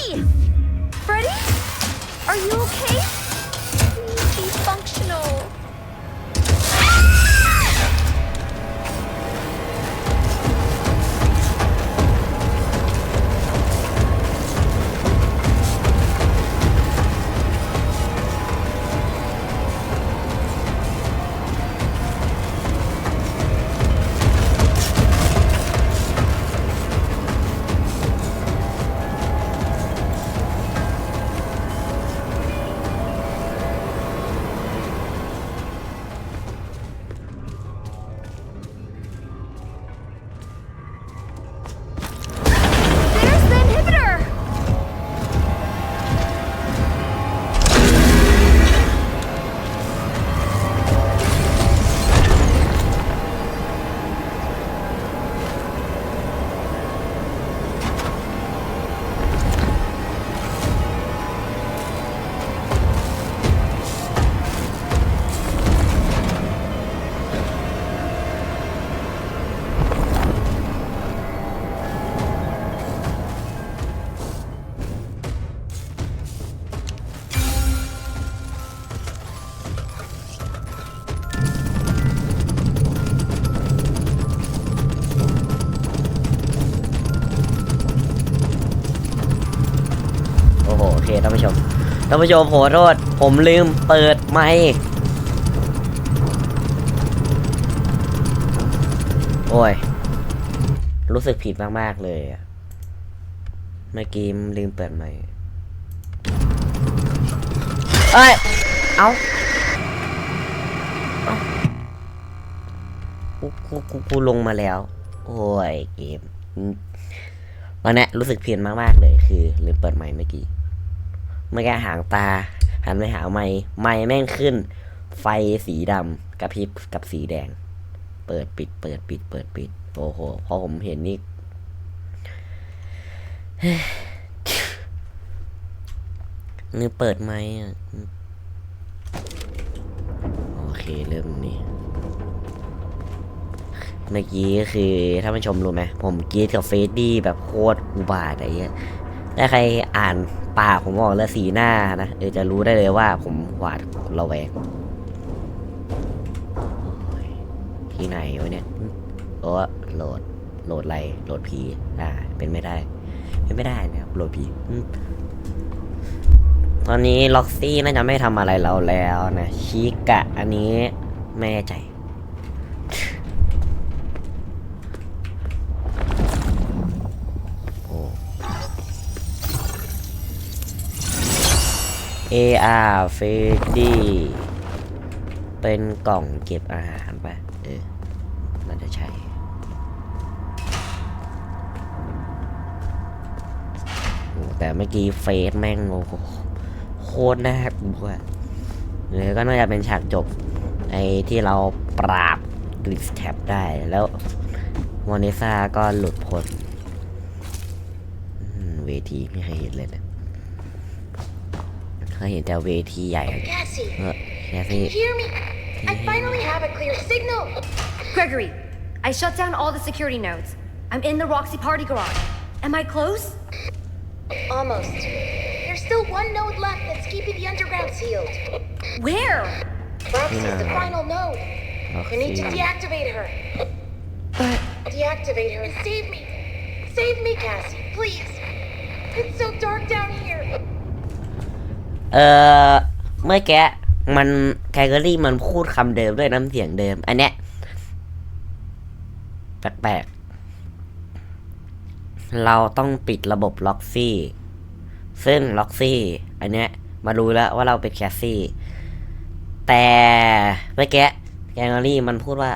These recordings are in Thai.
Freddy! ท่านผู้ชมโหโทษ ผมลืมเปิดไมค์โอ้ย รู้สึกผิดมาก ๆ เลย เมื่อกี้ลืมเปิดไมค์เอ้ย เอาเอากูกูกูกูลงมาแล้ว โอ้ย เกมอืมตอนเนี้ยรู้สึกเพี้ยนมาก ๆ เลยคือลืมเปิดไมค์เมื่อกี้ เมื่อกี้หางตา หันไปหาไม้ไม้แม่งขึ้น ไฟสีดำกระพริบกับสีแดง เปิดปิด เปิดปิด เปิดปิด โอ้โห พอผมเห็นนี่นี่เปิดไหมค์อะโอเค เริ่มนี่เมื่อกี้คือถ้าผู้ชมรู้ไหมผมกรีดกับเฟสดี้แบบโคตรอุบาทอะไรเงี้ย ถ้าใครอ่านปากผมออกแล้วสีหน้านะเออจะรู้ได้เลยว่าผมหวาดระแวงโอ้ยที่ไหนวะเนี่ยโอ้โหลดโหลดอะไรโหลดผีอ่า เป็นไม่ได้ เป็นไม่ได้นะครับโหลดผีตอนนี้ล็อกซี่น่าจะไม่ทำอะไรเราแล้วนะชิกะ อันนี้ไม่แน่ใจ AR f e d y เป็นกล่องเก็บอาหารปะเออน่าจะใช่แต่เมื่อกี้เฟสแม่งโอ้โหโคตรน่ากลัวหรือก็น่าจะเป็นฉากจบไอ้ที่เราปราบกริสแท็บได้แล้ววานิซาก็หลุดพ้นเวทีไม่เคยเห็นเลยนะ เคยเห็นแต่เวทีใหญ่ Cassie, เออแค่ can ที่ you hear me? I finally have a clear signal. Gregory, I shut down all the security nodes. I'm in the Roxy party garage. Am I close? Almost. There's still one node left that's keeping the underground sealed. Where? Roxy's the Yeah. final node. I need to Roxy. deactivate her. But Deactivate her and save me. Save me, Cassie, please. It's so dark down here. เออเมื่อแกมันแคลเกอรี่มันพูดคำเดิมด้วยน้ำเสียงเดิม อันเนี้ยแปลกๆ เราต้องปิดระบบล็อกซี่ ซึ่งล็อกซี่ อันเนี้ยมารู้แล้วว่าเราเป็นแคสซี่ แต่เมื่อกี้แคลเกอรี่มันพูดว่า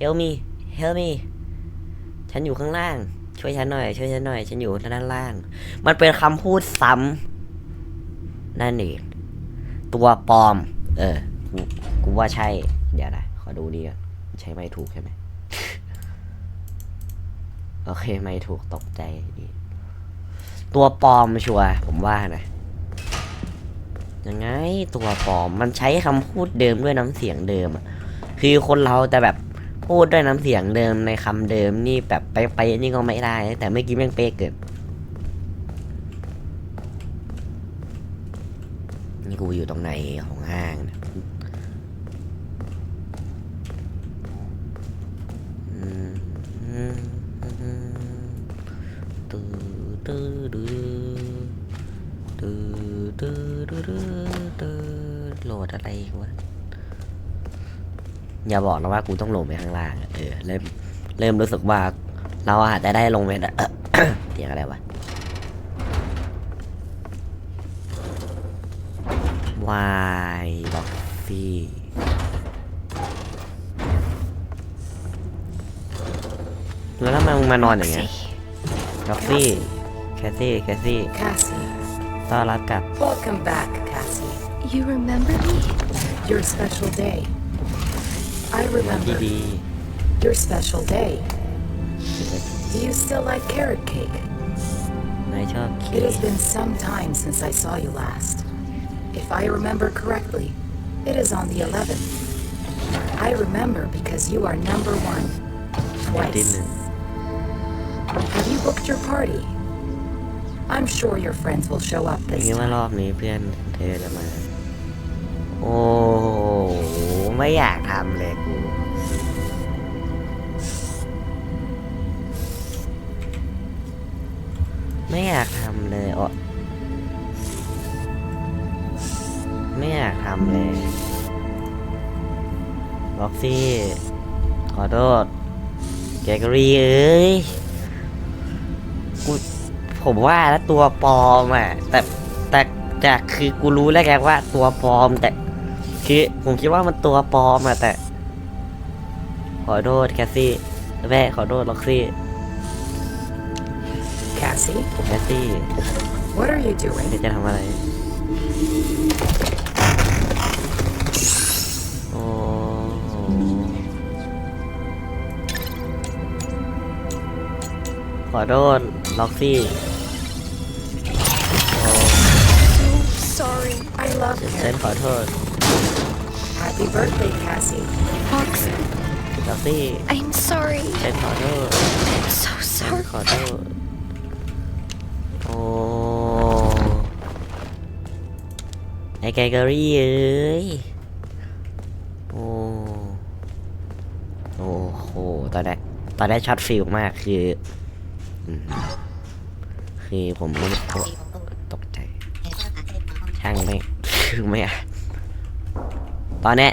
help me help me ฉันอยู่ข้างล่าง ช่วยฉันหน่อย ช่วยฉันหน่อย ฉันอยู่ด้านล่าง มันเป็นคำพูดซ้ำ นั่นเองตัวปลอม เออกูกูว่าใช่ เดี๋ยวนะขอดูดีก่อนใช่ไม่ถูกใช่ไหมโอเคไม่ถูกตกใจดีตัวปลอมชัวร์ผมว่านะยังไงตัวปลอมมันใช้คำพูดเดิมด้วยน้ำเสียงเดิมคือคนเราแต่แบบพูดด้วยน้ำเสียงเดิมในคำเดิมนี่แบบไปไปะๆนี่ก็ไม่ได้ แต่เมื่อกี้แม่งเป๊ะเกินูอยู่ตรงไหนของห้างนะโหลดอะไรวะอย่าบอกนะว่ากูต้องลงไปข้างล่างเออเริ่มเริ่มรู้สึกว่าเราอาจจะได้ลงไปเสียงอะไรวะ วายล็อกฟี่แล้วทำไมมึงมานอนอย่างเงี้ย Roxy. ล็อกฟี่แคสซี่แคสซี่ Cassie, ต้อนรับกลับ welcome back, Cassie. You remember me? Your special day. I ที่ remember ดี your special day. Do you still like carrot cake? นายชอบเค้ It ก has been some time since I saw you last. If I remember correctly, it is on the 11th. I remember because you are number one. ที่หนึ่ Twice. ง Have you booked your party? I'm sure your friends will show up อย่าง this นี้ว่ารอ time. บนี้เพื่อนเธอจะมา โอ้โหไม่อยากทำเลยกู ไม่อยากทำเลยอ๋อ ล็อกซี่ขอโทษ แกกรีเอ้ย กู ผมว่าแล้วตัวปลอมอะ แต่แต่แต่คือกูรู้แล้วแกว่าตัวปลอมแต่ คือผมคิดว่ามันตัวปลอมอะแต่ ขอโทษแคสซี่แม่ขอโทษล็อกซี่ Cassie, แคสซี่ what are you เดี๋ยว doing? จะทำอะไร ขอโทษล็อกซี่ Sorry. I love เซน carrot ขอโทษ Happy birthday, Cassie. Roxy, ล็อกซี่ I'm sorry. เซนขอโทษ I'm so เซน sorry. ขอโทษ โอ้ไอแกเกอรี่เอ้ยโอ้โอ้โหตอนแรกตอนแรกช็อตฟิลมากคืออืม คือผมก็ไม่โอ้ตกใจ ช่างไม่คือไม่อะตอนนี้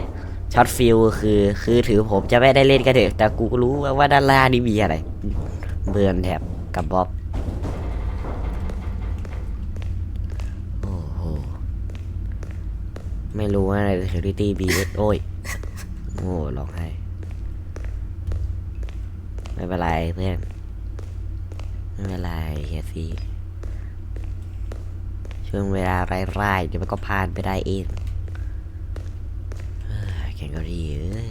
ช็อตฟิลคือคือถือผมจะไม่ได้เล่นก็เถอะแต่กูก็รู้ว่าด้านล่างนี่มีอะไร เบือนแถบกับบ๊อบโอ้โหไม่รู้ว่าอะไร security b โอ้ยโอ้ร้องไห้ไม่เป็นไรเพื่อน ไม่เป็นไรแคซี่ช่วงเวลาไร้ๆเดี๋ยวมันก็ผ่านไปได้เองเฮ้ยแกงกะหรี่เอ้ย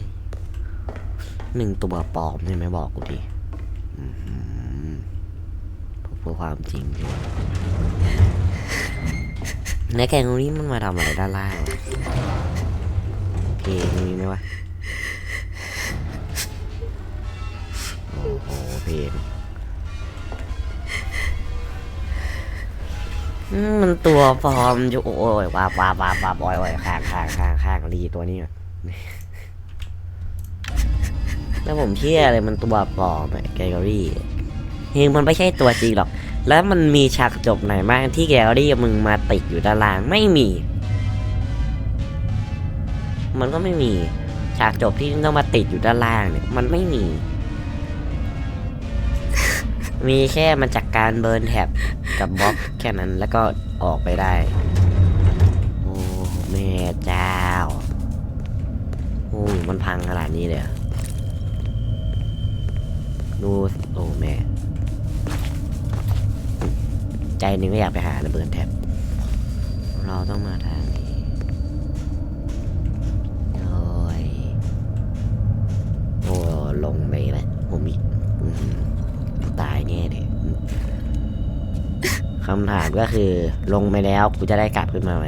หนึ่งตัวปลอมใช่ไหมบอกกูดิอื้อหือผมพูดความจริงอยู่ในแกงกะหรี่มันมาทำอะไรด้านล่างเพลงมีไหมวะ โอ้โหเพลง มันตัวปลอมอยู่โอ้ยว้าว้าว้าบว้าบอยโอ้ยข้างข้างข้างข้างรีตัวนี้ก่อนแล้วผมเชื่อเลยมันตัวปลอมอะแกลลี่เฮงมันไม่ใช่ตัวจริงหรอก แล้วมันมีฉากจบไหนบ้างที่แกลลี่มึงมาติดอยู่ด้านล่างไม่มี มันก็ไม่มีฉากจบที่ต้องมาติดอยู่ด้านล่างเนี่ย มันไม่มี มีแค่มันจากการเบิร์นแท็บ กับบล็อกแค่นั้นแล้วก็ออกไปได้ โอ้แม่เจ้า โอ้มันพังขนาดนี้เลยดูโอ้แม่ ใจหนึงก็อยากไปหาระเบิดแท็บเราต้องมาทางนี้ คำถามก็คือลงไปแล้วกูจะได้กลับขึ้นมาไหม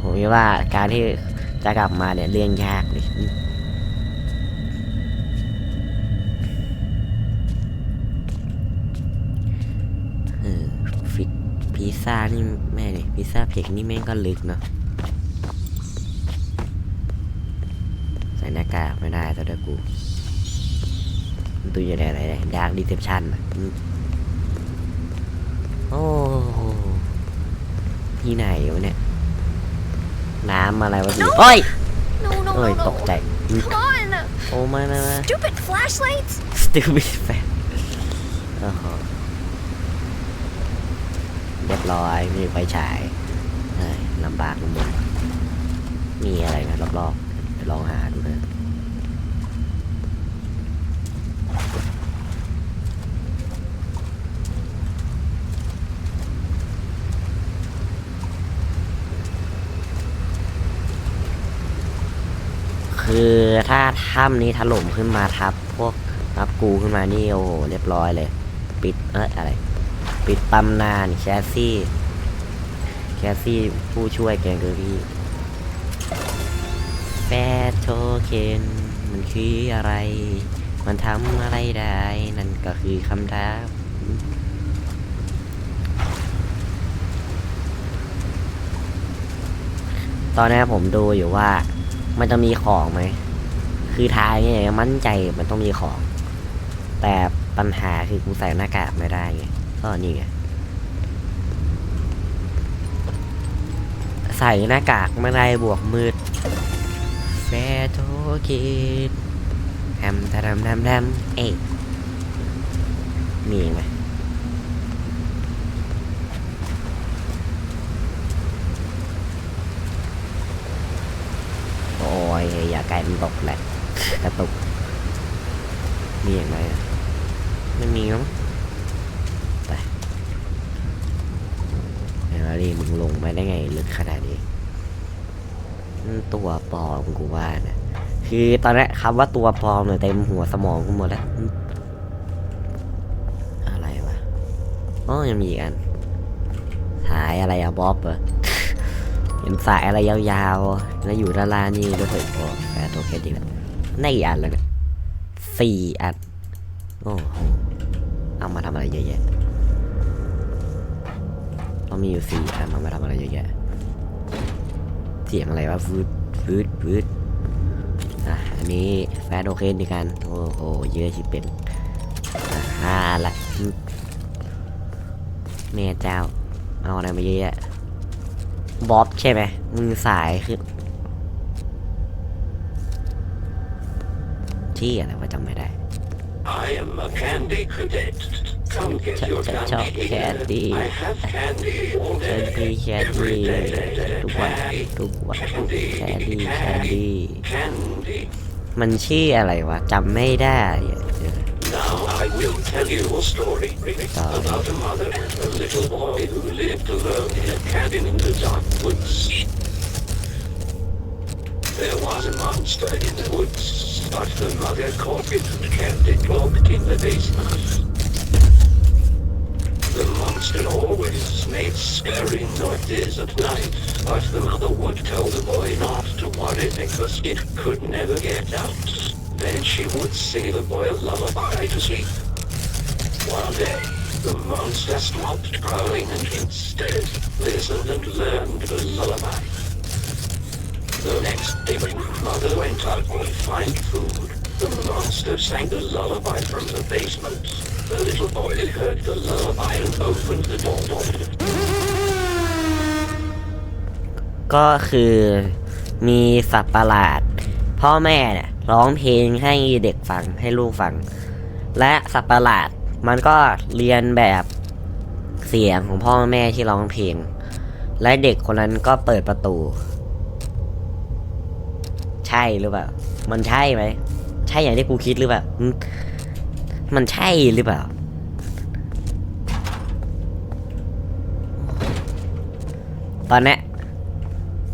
ผมคิดว่าการที่จะกลับมาเนี่ยเรื่องยากเลยฟิตพิซซ่านี่แม่เนี่ยพิซซ่าเผ็กนี่แม่งก็ลึกเนาะใส่หน้ากากไม่ได้ตัวเด้อกูตัวอยู่ไหนไหนดาร์กดีเซปชันโอ้ โหที่ไหนวะเนี่ย น้ำอะไรวะพี่โอ้ย No, no, เอ้ย no, ตกใจ no. Come on. โอ้ไม่ไม่ไม่ Stupid flashlights. stupid fan โอ้โหเรียบร้อยมีไฟฉายเอ้ยลำบากลำบากมีอะไรนะรอบๆไปลองหาดูนะ คือถ้าถ้ำนี้ถล่มขึ้นมาทับ พวกทับกูขึ้นมานี่โอ้โหเรียบร้อยเลย ปิดเอ้ยอะไร ปิดตำนานแคสซี่ แคสซี่ผู้ช่วยแกงเกอรี่แฟโทเคนมันคืออะไร มันทำอะไรได้ นั่นก็คือคำถามตอนนี้ผมดูอยู่ว่า มันจะมีของไหม คือทายเนี่ยมั่นใจมันต้องมีของ แต่ปัญหาคือกูใส่หน้ากากไม่ได้ไงก็นี่ไงใส่หน้ากากไม่ได้บวกมืดแฟโทคิดแฮมทำทำทำเอ้ยมีไหม โอ้ยอย่าไกลมันตกแหละกระตุกมีอย่างไรอะไม่มีมั้งไปเดี๋ยวรีมึงลงไปได้ไงลึกขนาดนี้อืมตัวปลอมกูว่านะคือตอนนี้คำว่าตัวปลอมเนี่ยเต็มหัวสมองกูหมดแล้วอืมอะไรวะอ๋อยังมีอีกอันสายอะไรอะบ๊อบเหรอ เห็นสายอะไรยาวๆ แล้วอยู่ด้านล่างนี่ด้วยเถอะโอ้แฟร์ตัวแค่ดีแล้วในอันแล้วเนี่ยสี่อันโอ้โหเอามาทำอะไรเยอะแยะต้องมีอยู่สี่อันเอามาทำอะไรเยอะแยะเสียงอะไรวะฟืดฟืดฟืดอะอันนี้แฟนโอเคดีกันโอ้โหเยอะชิบเป็นห้าละอืมแม่เจ้า เอาอะไรมาเยอะแยะ บ๊อบใช่ไหมมือสายคือที่อะไรวะจำไม่ได้ I am a candy cadet. Come get Chop, your chop, chop, candy. candy. I have candy all แคน day. ดี้แคน Every ดี้ day. ทุกวันทุกวันแคนดี้แคนดี้ Candy. มันชื่ออะไรวะจำไม่ได้ tell you a story about a mother and a little boy who lived alone in a cabin in the dark woods. There was a monster in the woods, but the mother caught it and kept it locked in the basement. The monster always made scary noises at night, but the mother would tell the boy not to worry because it could never get out. Then she would sing the boy a lullaby to sleep. One day, the monster stopped growling and instead listened and learned the lullaby. The next day when mother went out to find food, the monster sang the lullaby from the basement. The little boy heard the lullaby and opened the door. ก็คือมีสัตว์ประหลาด พ่อแม่เนี่ยร้องเพลงให้เด็กฟังให้ลูกฟัง และสัตว์ประหลาด มันก็เรียนแบบเสียงของพ่อแม่ที่ร้องเพลง และเด็กคนนั้นก็เปิดประตู ใช่หรือเปล่า มันใช่ไหม ใช่อย่างที่กูคิดหรือเปล่า มันใช่หรือเปล่า ตอนนี้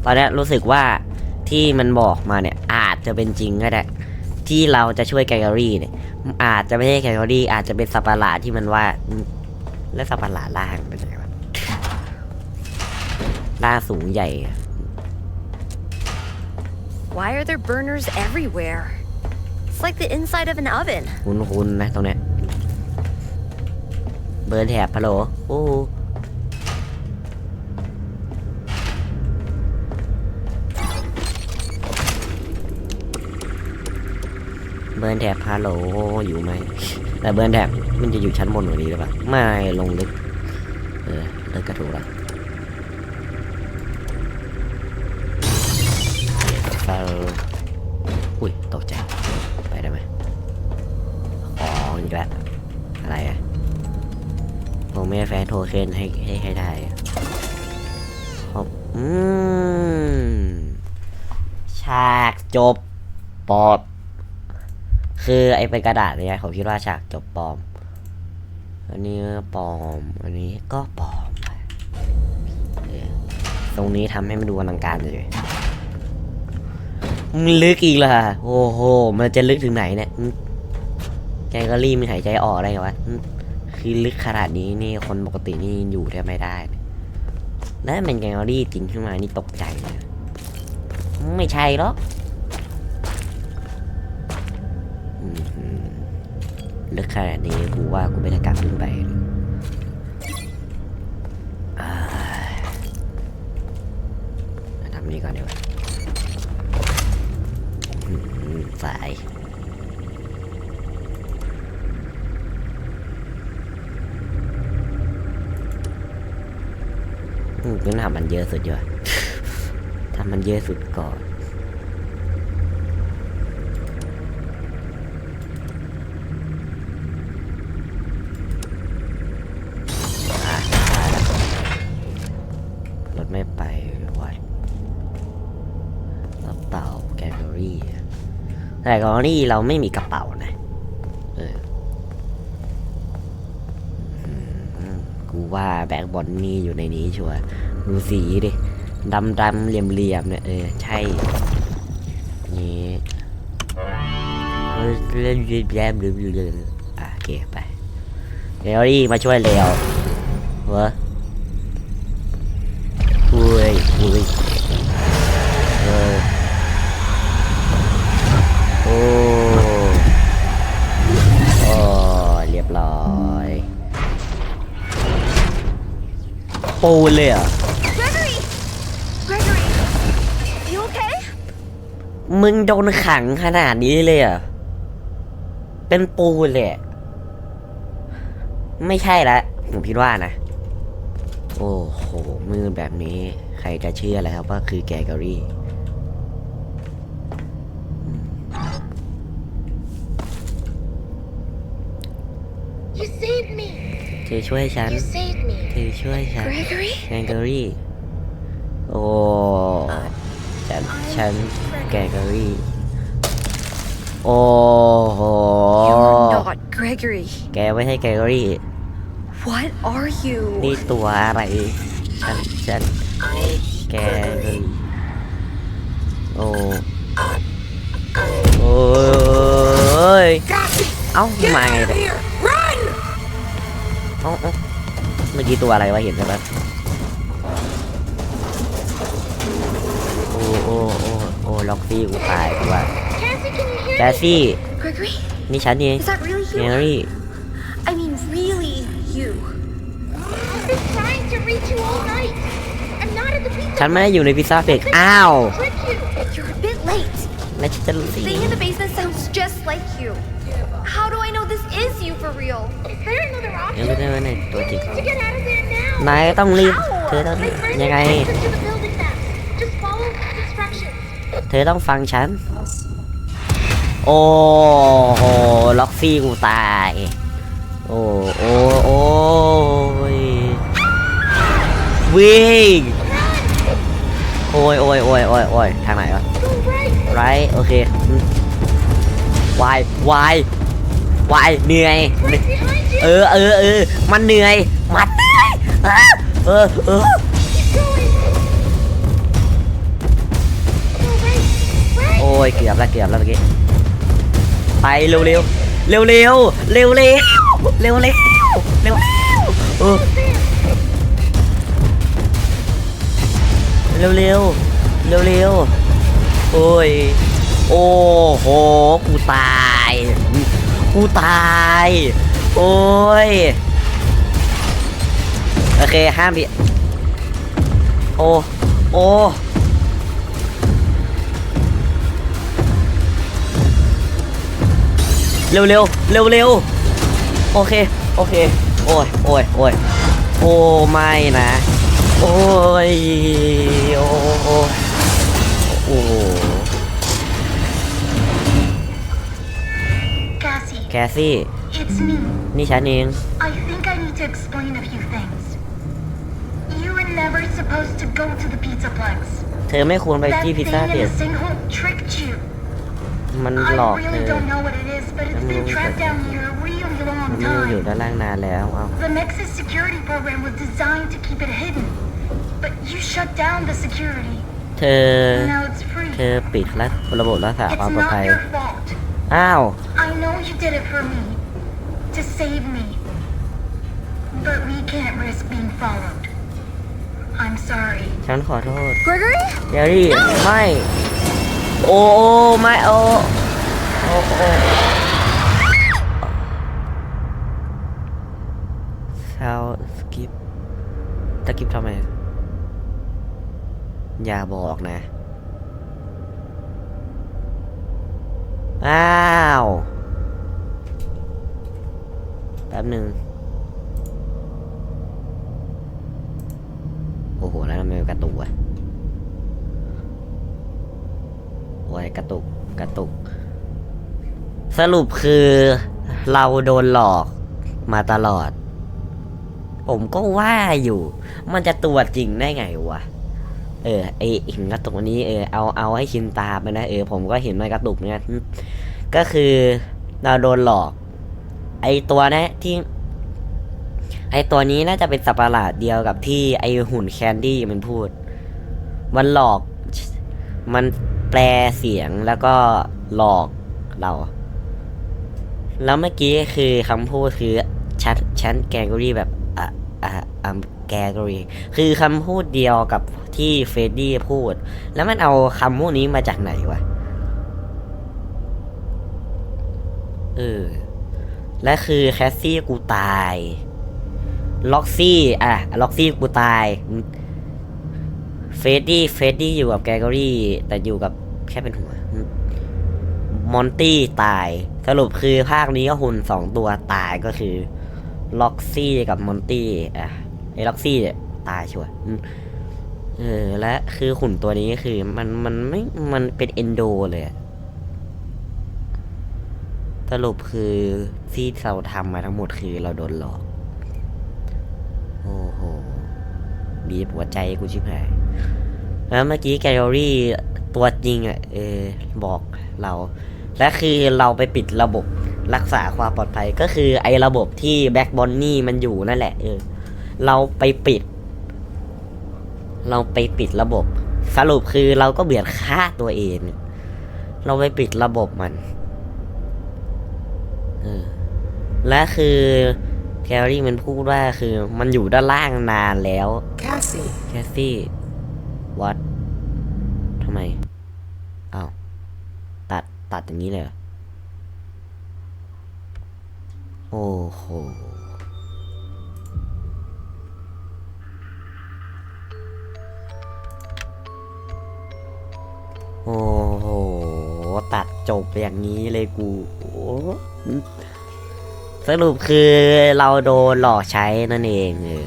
ตอนนี้รู้สึกว่าที่มันบอกมาเนี่ยอาจจะเป็นจริงก็ได้ ที่เราจะช่วยแกลเลอรี่เนี่ยอาจจะไม่ใช่แกลเลอรี่อาจจะเป็นสัตว์ปหลาที่มันว่า แล้วสัตว์ปหลาล่างเป็นไงวะล่าสูงใหญ่ Why are there burners everywhere? It's like the inside of an oven. คุ้นๆนะตรงเนี้ยเบิร์นแถบพะโหลโอ้ เบิร์นแถบพาโหลอยู่ไหมแต่เบิร์นแถบมันจะอยู่ชั้นบนกว่านี้หรือเปล่าไม่ลงลึก เออเลิกกระถูกละเอออุ้ยตกใจไปได้ไหมของอีกแล้วอะไรอะผมไม่แฟนโทเค็นให้ให้ให้ได้ครับอืมฉากจบปอบ คือไอ้เป็นกระดาษเนี่ยผมคิดว่าฉากจบปลอม อันนี้ปลอม อันนี้ก็ปลอม ตรงนี้ทำให้มันดูอลังการเลยมันลึกอีกล่ะ โอ้โห มันจะลึกถึงไหนเนี่ยแกก็รีบมีหายใจออกอะไรกันวะคือลึกขนาดนี้นี่คนปกตินี่อยู่แทบไม่ได้ แล้วเป็นแกงอรี่จริงขึ้นมานี่ตกใจเลยไม่ใช่หรอก ลึกขนาดนี้กูว่ากูไม่ได้กลับขึ้นไปทำนี้ก่อนดีกว่าสายอืมต้อทำมันเยอะสุดยอดทำมันเยอะสุดก่อน แต่กลเลอรี่เราไม่มีกระเป๋านะเออกูว่าแบ็กบอลนี่อยู่ในนี้ชัวร์ดูสีดิดำดำเหลี่ยมเหลี่ยมเนี่ยเออใช่นี่เออเล่นแย้มหรือเรืออะโอเคไปเรลลี่มาช่วยเร็วเวะอุ้ยอุ้ยเออโอ้โอ้เรียบร้อยปูนเลยเหรอะ Gregory! Gregory! You okay? มึงโดนขังขนาดนี้เลยเหรอะเป็นปูนเลยอะไม่ใช่ละผมคิดว่านะ โอ้โหมือแบบนี้ ใครจะเชื่อแล้วครับว่าคือแกเกอรี่ You saved me. เธ อช่วยฉัน You saved me. เธอช่วยฉัน Gregory? แกเกอรี่ โอ้ ฉัน ฉันแกเกอรี่ โอ้โห You're not Gregory. แกไม่ใช่แกเกอรี่ What are you? นี่ตัวอะไร ฉัน ฉัน แกเลยโอ้โอ้ยเอ้ามาไงเนี่ย เอ้าเอ้าเมื่อกี้ตัวอะไรวะเห็นไหมปะโอ้โอ้โอ้โอ้ล็อกซี่กูตายกูว่า Cassie, can you hear แจสซี่ Gregory? นี่ฉันเอง Is that really แม you? รี่ I mean, really you. I've been trying to reach you all night. I'm not at the pizza ฉันไม่ได้อยู่ในพิซซ่าเฟก place. อ้าว Trick you. You're a bit late. แล้วฉันจะรู้สิ Staying in the basement sounds just like you. How do I know this is you for real? Is there another ยัง option? ไม่ได้ว่าในตัว We จริง need to get out of there now. นายต้องรีบ How? เธอต้อง My friend ยังไง takes us to the building map. Just follow the instructions. เธอต้องฟังฉัน โอ้โห ล็อกซี่กูตาย โอ้โอ้โอ้ยวิ่ง โอ้ยโอ้ยโอ้ยโอ้ยโอ้ยทางไหนวะ Go right. ไรโอเคอืมวายวาย วายเหนื่อย Right behind you. เออเออเออมันเหนื่อย มันเหนื่อยอะเออเออ Keep going. Go right. Right. โอ้ยเกือบแล้วเกือบแล้วเมื่อกี้ไปเร็วเร็วเร็วเร็วเร็วเร็วเร็วเร็วเร็วเออ There. เร็วเร็วเร็วเร็วโอ้ยโอ้โหกูตาย กูตาย โอ้ย โอเค ห้ามดิ โอ้ โอ้เร็วเร็วเร็วเร็วโอเค โอเค โอ้ยโอ้ยโอ้ยโอ้ไม่นะ โอ้ย โอ้โอ้ แคสซี่ it's me. นี่ฉันเอง I think I need to explain a few things. You were never supposed to go to the pizza plex. เธอไม่ควรไป That ที่ thing พิซซ่า in เด็ด the sinkhole tricked you. มันหล I อกเธ really อ don't know what it is, but it's been trapped down here a really มัน long ไม่ได้อยู่ time. ด้านล่างนานแล้วเอา The Nexus security program was designed to keep it hidden, but you shut down the security. เธอ Now it's free. เธอปิดระระบบรักษา It's ความปลอดภั not ย your fault. อ้าว I know you did it for me, to save me. But we can't risk being followed. I'm sorry. ฉันขอโทษ Gregory? เดรี่ไม่ โอ้โอ้ไม่โอ้โอ้โอ้ชาวสกิปสกิปทำไม อย่าบอกนะ อ้าวแป๊บหนึ่งโอ้โห แล้วทำไมมันกระตุกอะโอ้ยกระตุกกระตุก สรุปคือเราโดนหลอกมาตลอด ผมก็ว่าอยู่ มันจะตัวจจริงได้ไงวะ เออไอหินกระตุกอันนี้เออเอาเอาให้ชินตาไปนะเออผมก็เห็นมันกระตุกเนี่ยก็คือเราโดนหลอก ไอตัวนะที่ ไอตัวนี้น่าจะเป็นสัปะหลาดเดียวกับที่ไอหุ่นแคนดี้มันพูด มันหลอก มันแปลเสียงแล้วก็หลอกเรา แล้วเมื่อกี้คือคำพูดคือชัดชันแกงกรีแบบอะอะอะแกงกรีคือคำพูดเดียวกับ ที่เฟดดี้พูด แล้วมันเอาคำพูดนี้มาจากไหนวะ เออ และคือแคสซี่กูตาย ล็อกซี่ อะ ล็อกซี่กูตาย เฟดดี้เฟดดี้อยู่กับแกกอรี่ แต่อยู่กับแค่เป็นหัว มอนตี้ตาย สรุปคือภาคนี้ก็หุ่นสองตัวตายก็คือ ล็อกซี่กับมอนตี้ อะไอ้ล็อกซี่เนี่ยตายชัวร์ เออ และคือหุ่นตัวนี้คือ มันมันไม่มันเป็นเอนโดเลยสรุปคือที่เราทำมาทั้งหมดคือเราโดนหลอก โอ้โห บีบหัวใจกูชิบหายแล้วเมื่อกี้แกลเลอรี่ตัวจริงอะเออบอกเรา และคือเราไปปิดระบบรักษาความปลอดภัยก็คือไอ้ระบบที่แบ็กบอนนี่มันอยู่นั่นแหละ เออ เราไปปิด เราไปปิดระบบ สรุปคือเราก็เบียดฆ่าตัวเอง เราไปปิดระบบมันเออและคือแคลรี่มันพูดว่าคือมันอยู่ด้านล่างนานแล้ว Cassie, แคสซี่วัดทำไมอ้าวตัดตัดอย่างนี้เลยเหรอโอ้โห โอ้โห ตัดจบอย่างนี้เลยกูสรุปคือเราโดนหลอกใช้นั่นเองเออ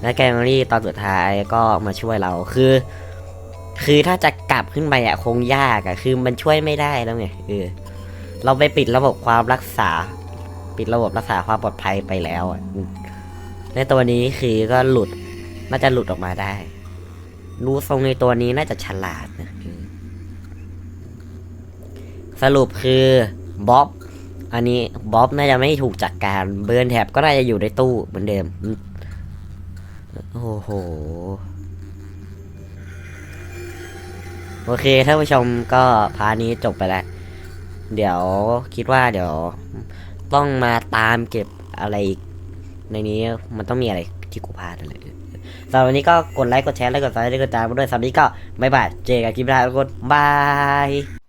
และแกงรี่ตอนสุดท้ายก็มาช่วยเราคือ คือถ้าจะกลับขึ้นไปอะคงยากอะคือมันช่วยไม่ได้แล้วไงเออเราไปปิดระบบความรักษา ปิดระบบรักษาความปลอดภัยไปแล้วในตัวนี้คือก็หลุดน่าจะหลุดออกมาได้ รู้ทรงในตัวนี้น่าจะฉลาดนะ สรุปคือบ๊อบอันนี้บ๊อบน่าจะไม่ถูกจัดการเบิร์นแท็บก็น่าจะอยู่ในตู้เหมือนเดิม โอ้โห โอเคท่านผู้ชมก็พานี้จบไปแล้ว เดี๋ยวคิดว่าเดี๋ยว ต้องมาตามเก็บอะไรอีกในนี้มันต้องมีอะไรที่กูพลาดอะไรสำหรับวันนี้ก็กดไลค์กดแชร์และกดซับสไครต์กดติดตามมาด้วยสำหรับวันนี้ก็บ๊ายบายเจอกันคลิปหน้าทุกคนบาย